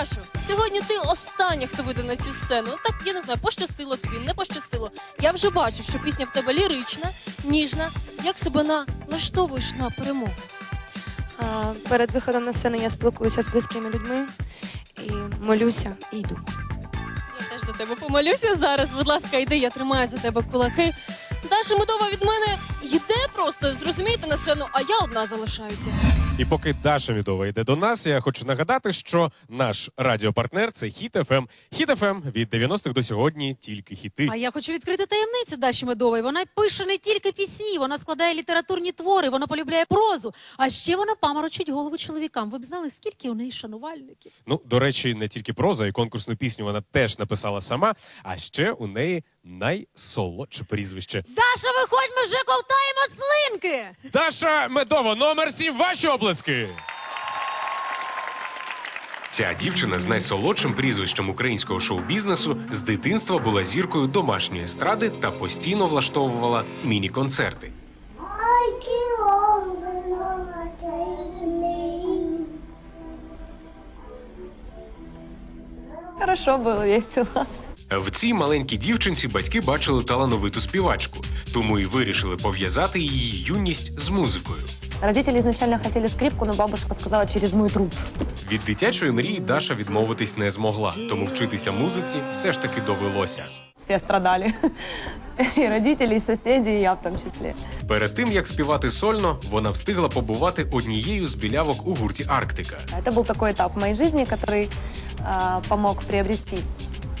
Дашо, сьогодні ти остання, хто вийде на цю сцену. Ну так я не знаю, пощастило тобі, не пощастило. Я вже бачу, що пісня в тебе лірична, ніжна. Як себе налаштовуєш на перемогу? А, Перед виходом на сцену я спілкуюся з близькими людьми і молюся і йду. Я теж за тебе помолюся зараз. Будь ласка, йди, я тримаю за тебе кулаки. Даша Медова від мене йде просто, зрозумієте, на сцену, а я одна залишаюся. І поки Даша Мідова йде до нас, я хочу нагадати, що наш радіопартнер це Хіт ФМ. Хіт ФМ від 90-х до сьогодні тільки хіти. А я хочу відкрити таємницю Даші Медової. Вона пише не тільки пісні, вона складає літературні твори, вона полюбляє прозу. А ще вона паморочить голову чоловікам. Ви б знали, скільки у неї шанувальників? Ну, до речі, не тільки проза, і конкурсну пісню вона теж написала сама. А ще у неї найсолодше прізвище. Даша, виходь, ми вже ковтаємо слинки! Даша Медова, номер 7, ваші облески. Ця дівчина з найсолодшим прізвищем українського шоу-бізнесу з дитинства була зіркою домашньої естради та постійно влаштовувала міні-концерти. Хорошо було весело. В цій маленькій дівчинці батьки бачили талановиту співачку, тому і вирішили пов'язати її юність з музикою. Родители изначально хотели скрипку, но бабушка сказала через мой труп. Від дитячої мрії Даша відмовитись не змогла, тому вчитися музиці все ж таки довелося. Все страдали. И родители, и соседи, и я в том числе. Перед тим як співати сольно, вона встигла побувати однією з білявок у гурті Арктика. Это был такой этап в моей жизни, который а, помог приобрести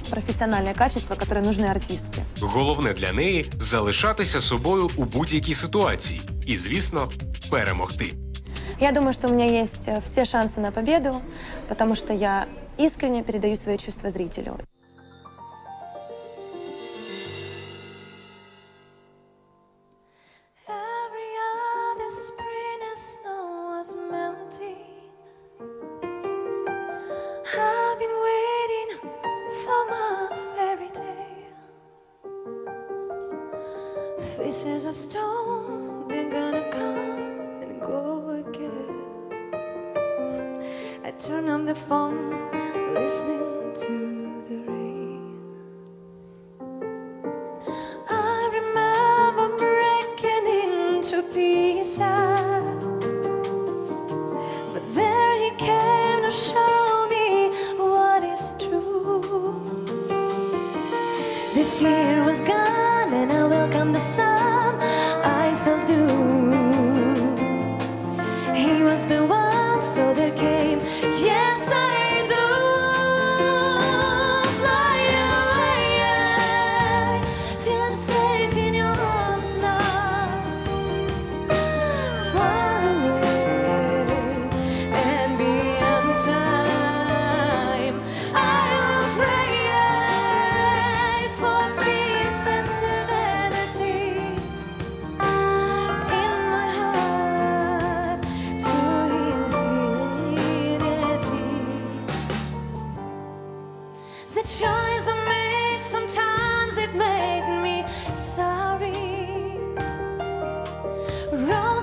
профессиональные качества, которые нужны артистке. Головне для неї залишатися собою у будь-якій ситуації і, звісно, перемогти. Я думаю, что у меня есть э, все шансы на победу, потому что я искренне передаю свои чувства зрителю. Faces of stone, they're gonna come and go again. I turn on the phone, listening to the rain. I remember breaking into pieces. The fear was gone, and I welcomed the sun. I felt new. He was the one, so there came. Yes,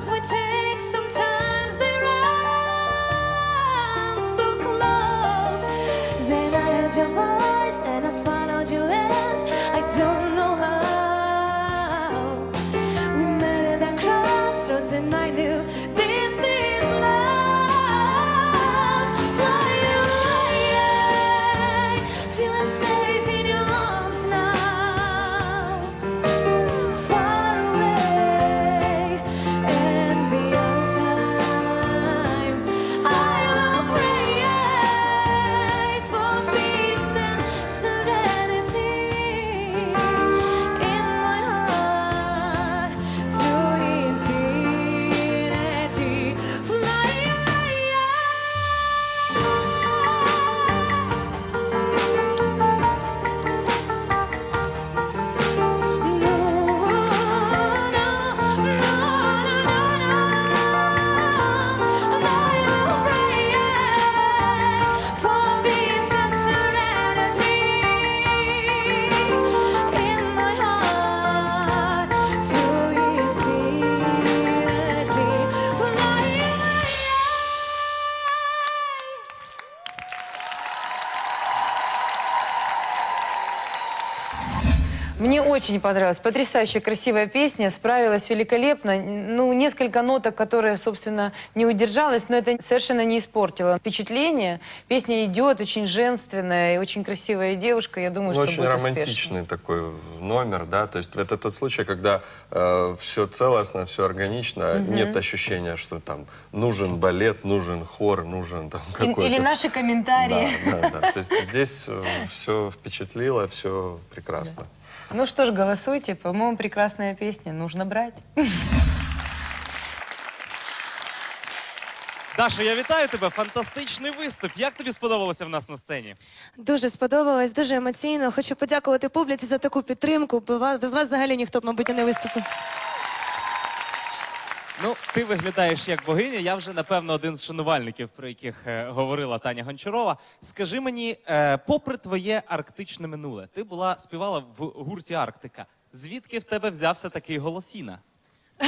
sweet очень понравилась. Потрясающая красивая песня. Справилась великолепно. Ну, несколько ноток, которые, собственно, не удержалась, но это совершенно не испортило впечатление. Песня идет, очень женственная и очень красивая девушка. Я думаю, Ну, что очень будет романтичный такой номер, да, то есть это тот случай, когда все целостно, все органично, нет ощущения, что там нужен балет, нужен хор, нужен там какой-то... Или наши комментарии. Да, да, да. То есть здесь все впечатлило, все прекрасно. Ну что ж, голосуйте. По-моему, прекрасная песня. Нужно брать. Даша, я вітаю тебе. Фантастичний виступ. Як тобі сподобалося в нас на сцені? Дуже сподобалось, дуже емоційно. Хочу подякувати публіці за таку підтримку. Без вас, без вас взагалі ніхто б, мабуть, і не виступив. Ну, ти виглядаєш як богиня. Я вже напевно один з шанувальників, про яких е, говорила Таня Гончарова. Скажи мені, е, попри твоє арктичне минуле, ти була співала в гурті Арктика. Звідки в тебе взявся такий голосіна?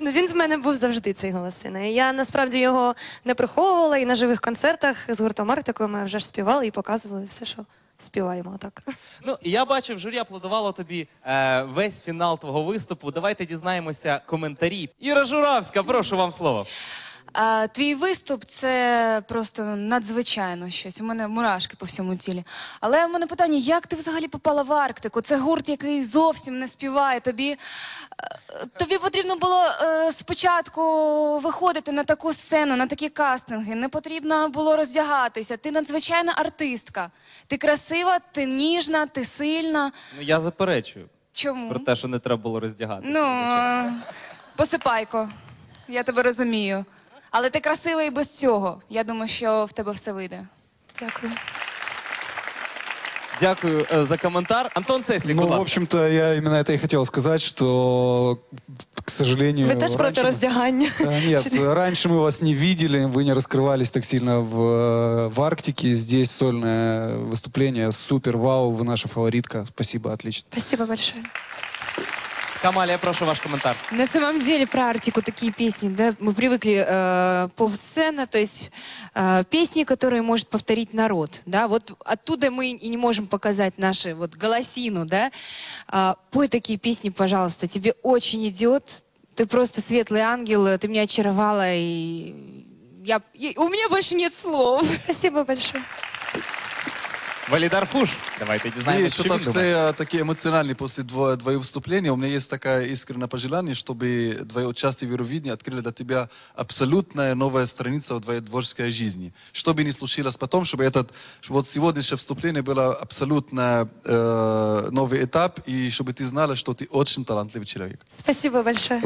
Ну він в мене був завжди цей голосина. Я насправді його не приховувала і на живих концертах з гуртом Арктикою ми вже ж співали і показували все, що співаємо. Так. Ну, я бачив, журі аплодувало тобі е, весь фінал твого виступу. Давайте дізнаємося коментарі. Іра Журавська, прошу вам слово. А, твій виступ це просто надзвичайно щось. У мене мурашки по всьому тілі. Але в мене питання: як ти взагалі попала в Арктику? Це гурт, який зовсім не співає. Тобі, тобі потрібно було е, спочатку виходити на таку сцену, на такі кастинги. Не потрібно було роздягатися. Ти надзвичайна артистка. Ти красива, ти ніжна, ти сильна. Ну я заперечую Чому? про те, що не треба було роздягатися. Ну, е, посипайко, я тебе розумію. Але ти красива і без цього. Я думаю, що в тебе все вийде. Дякую. Дякую е, за коментар. Антон Цеслік, Ну, будь в ласка. общем-то, я именно это и хотел сказать, что, к сожалению... Ви теж проти раньше мы- роздягання. Э, Нет, раньше мы вас не видели, вы не раскрывались так сильно в, э, в Арктике. Здесь сольное выступление, супер, вау, вы наша фаворитка. Спасибо, отлично. Спасибо большое. Камалія, прошу ваш коментар. На самом деле про Арктику такие песни, да, мы привыкли э, поп-сцена, то есть э, песни, которые может повторить народ, да, вот оттуда мы и не можем показать наши вот голосину, да. А, пой такие песни, пожалуйста, тебе очень идет, ты просто светлый ангел, ты меня очаровала и я, и у меня больше нет слов. Спасибо большое. Валідар Фуш. Давайте Вы дізнаємося, що что-то він думає. все такие эмоциональные после дво- твоего выступления. У меня есть такое искреннее пожелание, чтобы твое участие в Евровидении открыли для тебя абсолютная новая страница в твоей творческой жизни. Что бы ни случилось потом, чтобы этот вот сегодняшнее вступление было абсолютно э, новый этап, и чтобы ты знала, что ты очень талантливый человек. Спасибо большое.